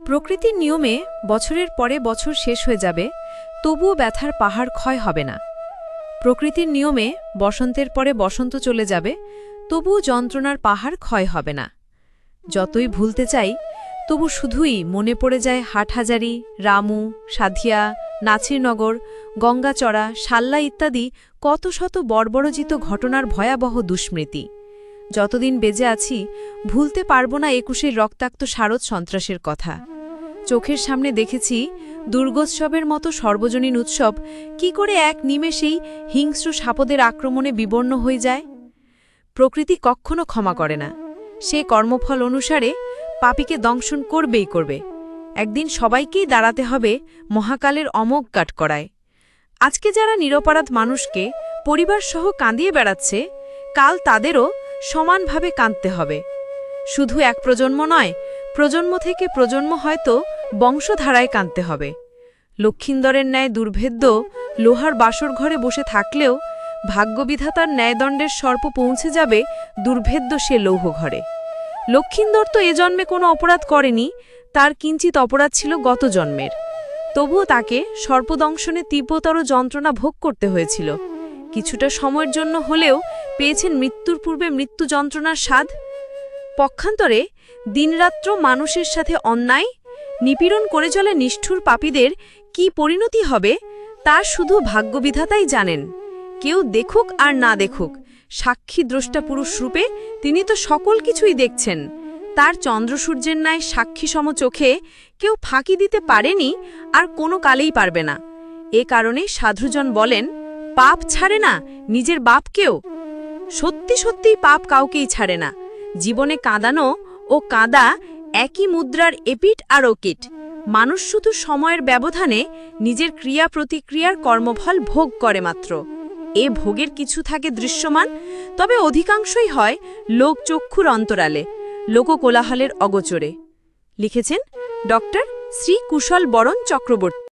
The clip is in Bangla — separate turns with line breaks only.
প্রকৃতির নিয়মে বছরের পরে বছর শেষ হয়ে যাবে, তবুও ব্যথার পাহাড় ক্ষয় হবে না। প্রকৃতির নিয়মে বসন্তের পরে বসন্ত চলে যাবে, তবুও যন্ত্রণার পাহাড় ক্ষয় হবে না। যতই ভুলতে চাই, তবু শুধুই মনে পড়ে যায় হাটহাজারি, রামু, সাধিয়া, নাছিরনগর, গঙ্গাচড়া, সাল্লা ইত্যাদি কত শত বর্বরজিত ঘটনার ভয়াবহ দুষ্স্মৃতি যতদিন বেজে আছি, ভুলতে পারব না একুশের রক্তাক্ত শারদ সন্ত্রাসের কথা। চোখের সামনে দেখেছি দুর্গোৎসবের মতো সর্বজনীন উৎসব কি করে এক নিমেষেই হিংস্র সাপদের আক্রমণে বিবর্ণ হয়ে যায়। প্রকৃতি কখনো ক্ষমা করে না। সে কর্মফল অনুসারে পাপীকে দংশন করবেই করবে। একদিন সবাইকেই দাঁড়াতে হবে মহাকালের অমোঘ কাঠকড়ায়। আজকে যারা নিরপরাধ মানুষকে, পরিবারসহ কাঁদিয়ে বেড়াচ্ছে, কাল তাদেরও সমানভাবে কাঁদতে হবে। শুধু এক প্রজন্ম নয়, প্রজন্ম থেকে প্রজন্ম হয়তো বংশধারায় কাঁদতে হবে। লক্ষিন্দরের ন্যায় দুর্ভেদ্য লোহার বাসর ঘরে বসে থাকলেও ভাগ্যবিধাতার ন্যায়দণ্ডের সর্প পৌঁছে যাবে দুর্ভেদ্য সে লৌহ ঘরে। লক্ষিন্দর তো এ জন্মে কোনো অপরাধ করেনি, তার কিঞ্চিত অপরাধ ছিল গত জন্মের। তবুও তাকে সর্পদংশনে তীব্রতর যন্ত্রণা ভোগ করতে হয়েছিল। কিছুটা সময়ের জন্য হলেও পেয়েছেন মৃত্যুর পূর্বে মৃত্যু যন্ত্রণার স্বাদ। পক্ষান্তরে দিনরাত্র মানুষের সাথে অন্যায়, নিপীড়ন করে চলে নিষ্ঠুর পাপীদের কি পরিণতি হবে তা শুধু ভাগ্যবিধাতাই জানেন। কেউ দেখুক আর না দেখুক, সাক্ষী দ্রষ্টা পুরুষ রূপে তিনি তো সকল কিছুই দেখছেন। তার চন্দ্রসূর্যের ন্যায় সাক্ষী সম চোখে কেউ ফাঁকি দিতে পারেনি আর কোনো কালেই পারবে না। এ কারণে সাধুজন বলেন পাপ ছাড়ে না নিজের বাপকেও? সত্যি সত্যিই পাপ কাউকেই ছাড়ে না। জীবনে কাঁদানো ও কাঁদা একই মুদ্রার এপিট আর ওকিট মানুষ শুধু সময়ের ব্যবধানে নিজের ক্রিয়া প্রতিক্রিয়ার কর্মফল ভোগ করে মাত্র। এ ভোগের কিছু থাকে দৃশ্যমান, তবে অধিকাংশই হয় লোকচক্ষুর অন্তরালে, লোককোলাহলের অগোচরে। লিখেছেন ডক্টর শ্রী কুশল বরণ চক্রবর্তী।